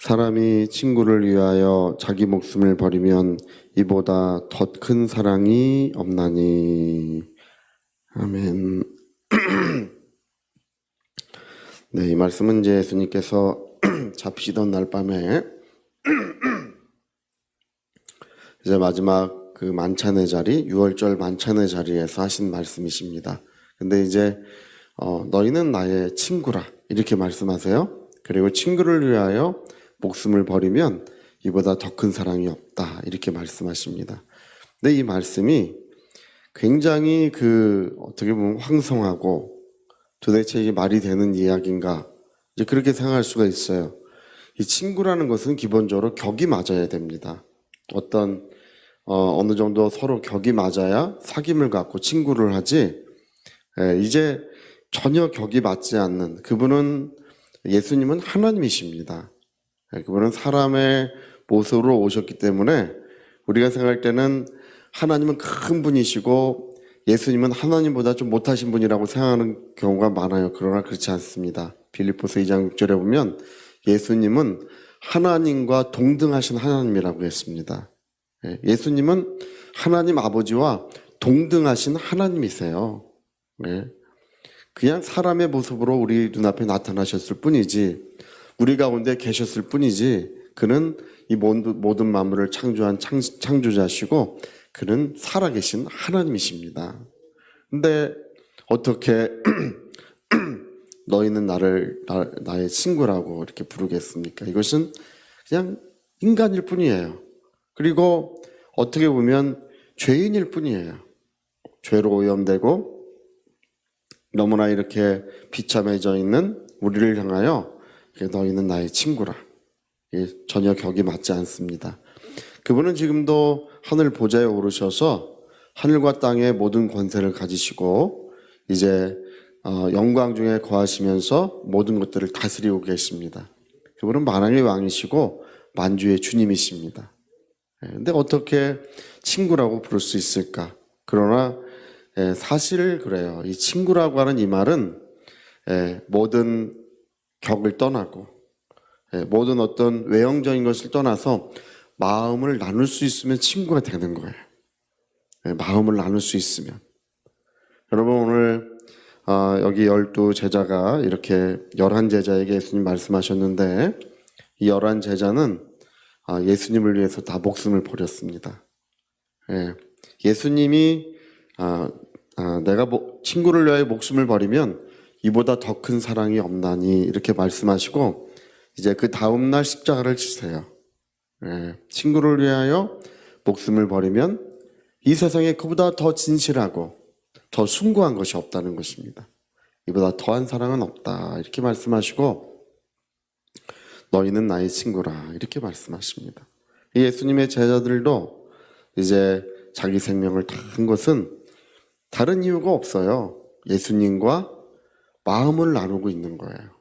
사람이 친구를 위하여 자기 목숨을 버리면 이보다 더 큰 사랑이 없나니. 아멘. 네, 이 말씀은 이제 예수님께서 잡히던 날 밤에 이제 마지막 그 만찬의 자리, 6월절 만찬의 자리에서 하신 말씀이십니다. 근데 이제 어, 너희는 나의 친구라 이렇게 말씀하세요. 그리고 친구를 위하여 목숨을 버리면 이보다 더 큰 사랑이 없다 이렇게 말씀하십니다. 근데 이 말씀이 굉장히 그 어떻게 보면 황성하고 도대체 이게 말이 되는 이야기인가 이제 그렇게 생각할 수가 있어요. 이 친구라는 것은 기본적으로 격이 맞아야 됩니다. 어떤 어, 어느 정도 서로 격이 맞아야 사귐을 갖고 친구를 하지. 예, 이제 전혀 격이 맞지 않는 그분은 예수님은 하나님이십니다. 예, 그분은 사람의 모습으로 오셨기 때문에 우리가 생각할 때는 하나님은 큰 분이시고 예수님은 하나님보다 좀 못하신 분이라고 생각하는 경우가 많아요. 그러나 그렇지 않습니다. 빌립보서 2장 6절에 보면 예수님은 하나님과 동등하신 하나님이라고 했습니다. 예, 예수님은 하나님 아버지와 동등하신 하나님이세요. 예. 그냥 사람의 모습으로 우리 눈앞에 나타나셨을 뿐이지, 우리 가운데 계셨을 뿐이지, 그는 이 모든, 만물을 창조한 창, 창조자시고, 그는 살아계신 하나님이십니다. 근데 어떻게 너희는 나를 나, 나의 친구라고 이렇게 부르겠습니까? 이것은 그냥 인간일 뿐이에요. 그리고 어떻게 보면 죄인일 뿐이에요. 죄로 오염되고 너무나 이렇게 비참해져 있는 우리를 향하여 너희는 나의 친구라. 전혀 격이 맞지 않습니다. 그분은 지금도 하늘 보좌에 오르셔서 하늘과 땅의 모든 권세를 가지시고 이제 어, 영광 중에 거하시면서 모든 것들을 다스리고 계십니다. 그분은 만왕의 왕이시고 만주의 주님이십니다. 예, 근데 어떻게 친구라고 부를 수 있을까? 그러나 예, 사실 그래요. 이 친구라고 하는 이 말은 예, 모든 격을 떠나고 예, 모든 어떤 외형적인 것을 떠나서 마음을 나눌 수 있으면 친구가 되는 거예요. 예, 마음을 나눌 수 있으면. 여러분 오늘 아, 여기 열두 제자가 이렇게 열한 제자에게 예수님 말씀하셨는데 이 열한 제자는 아, 예수님을 위해서 다 목숨을 버렸습니다. 예, 예수님이 아, 아, 내가 뭐- 친구를 위하여 목숨을 버리면 이보다 더 큰 사랑이 없나니 이렇게 말씀하시고 이제 그 다음 날 십자가를 치세요. 예, 친구를 위하여 목숨을 버리면 이 세상에 그보다 더 진실하고 더 숭고한 것이 없다는 것입니다. 이보다 더한 사랑은 없다 이렇게 말씀하시고 너희는 나의 친구라 이렇게 말씀하십니다. 이 예수님의 제자들도 이제 자기 생명을 다한 것은 다른 이유가 없어요. 예수님과 마음을 나누고 있는 거예요.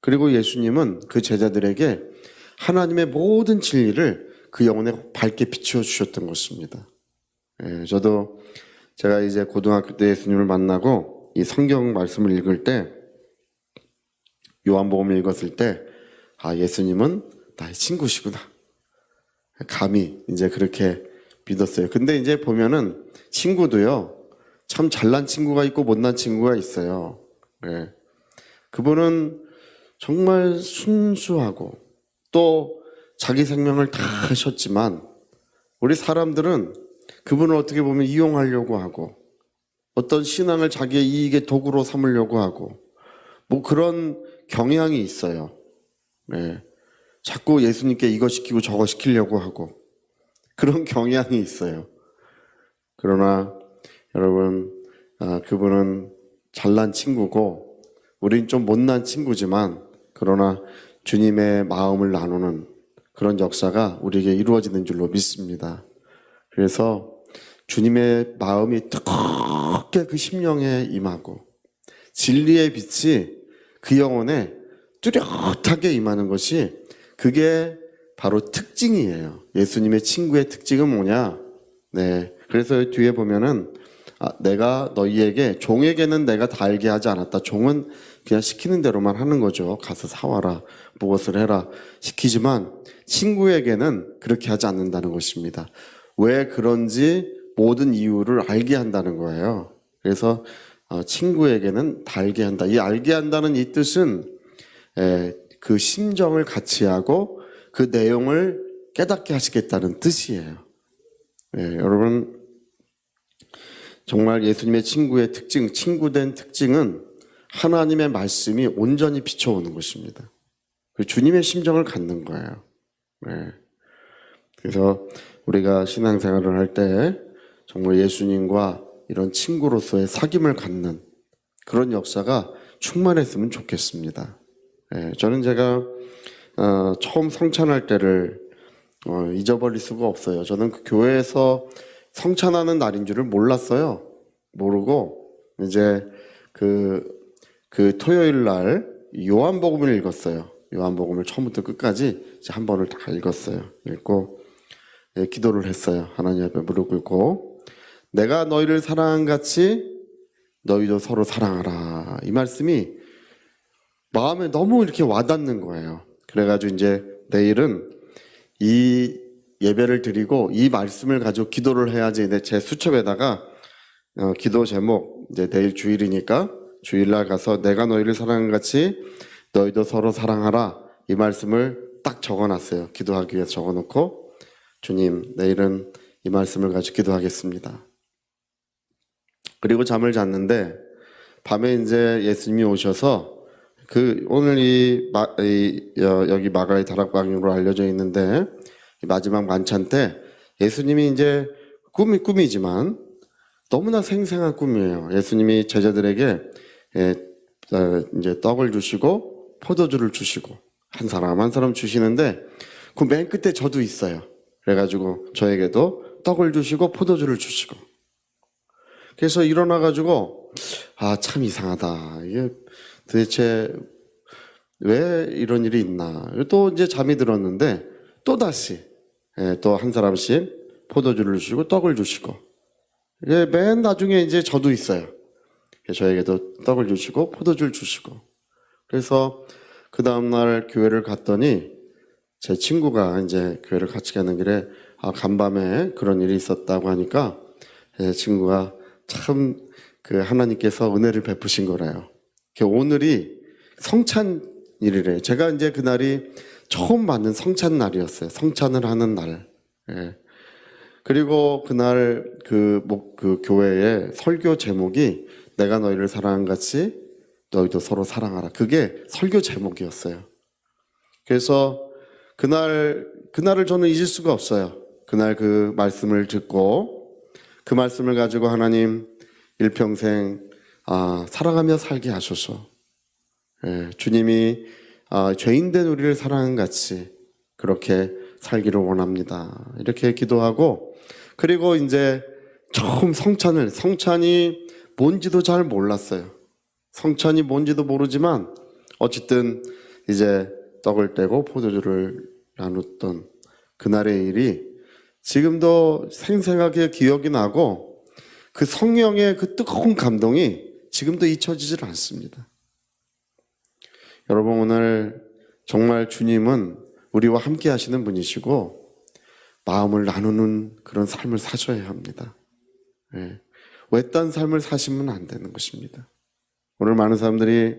그리고 예수님은 그 제자들에게 하나님의 모든 진리를 그 영혼에 밝게 비추어 주셨던 것입니다. 예, 저도 제가 이제 고등학교 때 예수님을 만나고 이 성경 말씀을 읽을 때 요한복음을 읽었을 때 아, 예수님은 나의 친구시구나. 감히 이제 그렇게 믿었어요. 근데 이제 보면은 친구도요, 참 잘난 친구가 있고 못난 친구가 있어요. 예. 그분은 정말 순수하고 또 자기 생명을 다 하셨지만 우리 사람들은 그분을 어떻게 보면 이용하려고 하고 어떤 신앙을 자기의 이익의 도구로 삼으려고 하고 뭐 그런 경향이 있어요. 네. 자꾸 예수님께 이거 시키고 저거 시키려고 하고 그런 경향이 있어요. 그러나 여러분 아, 그분은 잘난 친구고 우린 좀 못난 친구지만 그러나 주님의 마음을 나누는 그런 역사가 우리에게 이루어지는 줄로 믿습니다. 그래서 주님의 마음이 뜨겁게 그 심령에 임하고 진리의 빛이 그 영혼에 뚜렷하게 임하는 것이 그게 바로 특징이에요. 예수님의 친구의 특징은 뭐냐? 네. 그래서 뒤에 보면은 아, 내가 너희에게 종에게는 내가 다 알게 하지 않았다. 종은 그냥 시키는 대로만 하는 거죠. 가서 사와라, 무엇을 해라 시키지만 친구에게는 그렇게 하지 않는다는 것입니다. 왜 그런지 모든 이유를 알게 한다는 거예요. 그래서 어, 친구에게는 다 알게 한다. 이 알게 한다는 이 뜻은 에, 그 심정을 같이 하고 그 내용을 깨닫게 하시겠다는 뜻이에요. 예, 여러분 정말 예수님의 친구의 특징, 친구된 특징은 하나님의 말씀이 온전히 비춰오는 것입니다. 그 주님의 심정을 갖는 거예요. 네. 그래서 우리가 신앙생활을 할 때 정말 예수님과 이런 친구로서의 사귐을 갖는 그런 역사가 충만했으면 좋겠습니다. 예, 저는 제가 어, 처음 성찬할 때를 어, 잊어버릴 수가 없어요. 저는 그 교회에서 성찬하는 날인 줄을 몰랐어요. 모르고 이제 그, 그 토요일 날 요한복음을 읽었어요. 요한복음을 처음부터 끝까지 한 번을 다 읽었어요. 읽고 예, 기도를 했어요. 하나님 앞에 무릎 꿇고 내가 너희를 사랑한 같이 너희도 서로 사랑하라. 이 말씀이 마음에 너무 이렇게 와닿는 거예요. 그래가지고 이제 내일은 이 예배를 드리고 이 말씀을 가지고 기도를 해야지 내제 수첩에다가 어, 기도 제목 이제 내일 주일이니까 주일날 가서 내가 너희를 사랑한 같이 너희도 서로 사랑하라 이 말씀을 딱 적어놨어요. 기도하기 위해서 적어놓고 주님 내일은 이 말씀을 가지고 기도하겠습니다. 그리고 잠을 잤는데 밤에 이제 예수님이 오셔서 그 오늘 이, 마, 이 여, 여기 마가의 다락방으로 알려져 있는데 이 마지막 만찬 때 예수님이 이제 꿈이 꿈이지만 너무나 생생한 꿈이에요. 예수님이 제자들에게 예, 어, 이제 떡을 주시고 포도주를 주시고 한 사람 한 사람 주시는데 그 맨 끝에 저도 있어요. 그래가지고 저에게도 떡을 주시고 포도주를 주시고 그래서 일어나 가지고 아 참 이상하다 이게 도대체 왜 이런 일이 있나 또 이제 잠이 들었는데 또 다시 예, 또 한 사람씩 포도주를 주시고 떡을 주시고 예, 맨 나중에 이제 저도 있어요. 저에게도 떡을 주시고 포도주를 주시고 그래서 그 다음날 교회를 갔더니 제 친구가 이제 교회를 같이 가는 길에 아, 간밤에 그런 일이 있었다고 하니까 제 친구가 참 그 하나님께서 은혜를 베푸신 거래요. 그 오늘이 성찬일이래요. 제가 이제 그날이 처음 맞는 성찬 날이었어요. 성찬을 하는 날. 예. 그리고 그날 그, 목, 그 교회의 설교 제목이 내가 너희를 사랑한 같이 너희도 서로 사랑하라. 그게 설교 제목이었어요. 그래서 그날, 그날을 저는 잊을 수가 없어요. 그날 그 말씀을 듣고 그 말씀을 가지고 하나님 일평생 아, 살아가며 살게 하소서. 예, 주님이 아, 죄인된 우리를 사랑한 같이 그렇게 살기를 원합니다. 이렇게 기도하고 그리고 이제 처음 성찬을 성찬이 뭔지도 잘 몰랐어요. 성찬이 뭔지도 모르지만 어쨌든 이제 떡을 떼고 포도주를 나눴던 그날의 일이 지금도 생생하게 기억이 나고 그 성령의 그 뜨거운 감동이 지금도 잊혀지질 않습니다. 여러분 오늘 정말 주님은 우리와 함께 하시는 분이시고 마음을 나누는 그런 삶을 사셔야 합니다. 예. 외딴 삶을 사시면 안 되는 것입니다. 오늘 많은 사람들이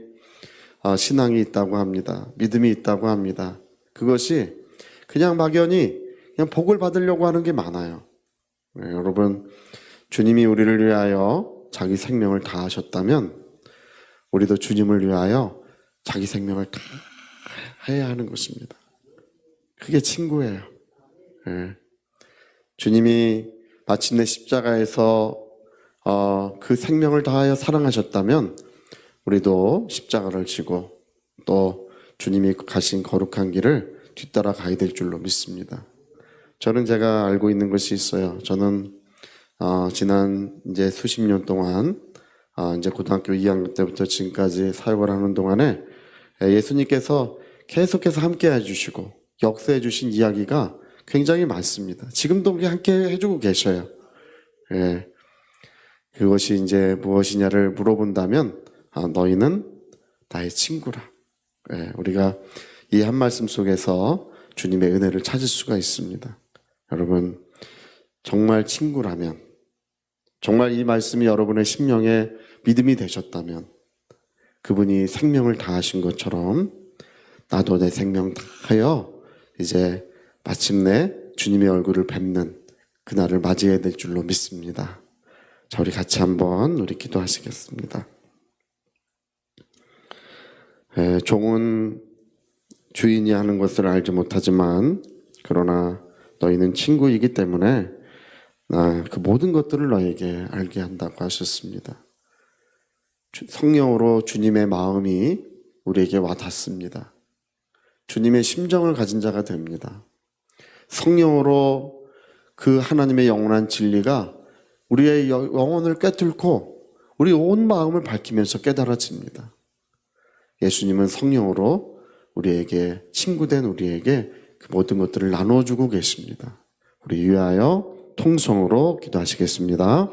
아, 신앙이 있다고 합니다. 믿음이 있다고 합니다. 그것이 그냥 막연히 그냥 복을 받으려고 하는 게 많아요. 예, 여러분 주님이 우리를 위하여 자기 생명을 다하셨다면 우리도 주님을 위하여 자기 생명을 다 해야 하는 것입니다. 그게 친구예요. 예. 주님이 마침내 십자가에서 어, 그 생명을 다하여 사랑하셨다면 우리도 십자가를 지고 또 주님이 가신 거룩한 길을 뒤따라 가야 될 줄로 믿습니다. 저는 제가 알고 있는 것이 있어요. 저는 어, 지난 이제 수십 년 동안 어, 이제 고등학교 2학년 때부터 지금까지 사역을 하는 동안에 예수님께서 계속해서 함께 해주시고 역사해 주신 이야기가 굉장히 많습니다. 지금도 함께 해주고 계셔요. 예. 그것이 이제 무엇이냐를 물어본다면 아, 너희는 나의 친구라. 예, 우리가 이 한 말씀 속에서 주님의 은혜를 찾을 수가 있습니다. 여러분 정말 친구라면 정말 이 말씀이 여러분의 심령에 믿음이 되셨다면 그분이 생명을 다하신 것처럼 나도 내 생명 다하여 이제 마침내 주님의 얼굴을 뵙는 그날을 맞이해야 될 줄로 믿습니다. 자, 우리 같이 한번 우리 기도하시겠습니다. 에, 종은 주인이 하는 것을 알지 못하지만 그러나 너희는 친구이기 때문에 나그 모든 것들을 너에게 알게 한다고 하셨습니다. 주- 성령으로 주님의 마음이 우리에게 와 닿습니다. 주님의 심정을 가진 자가 됩니다. 성령으로 그 하나님의 영원한 진리가 우리의 여- 영혼을 꿰뚫고 우리 온 마음을 밝히면서 깨달아집니다. 예수님은 성령으로 우리에게 친구된 우리에게 그 모든 것들을 나눠주고 계십니다. 우리 위하여 통성으로 기도하시겠습니다.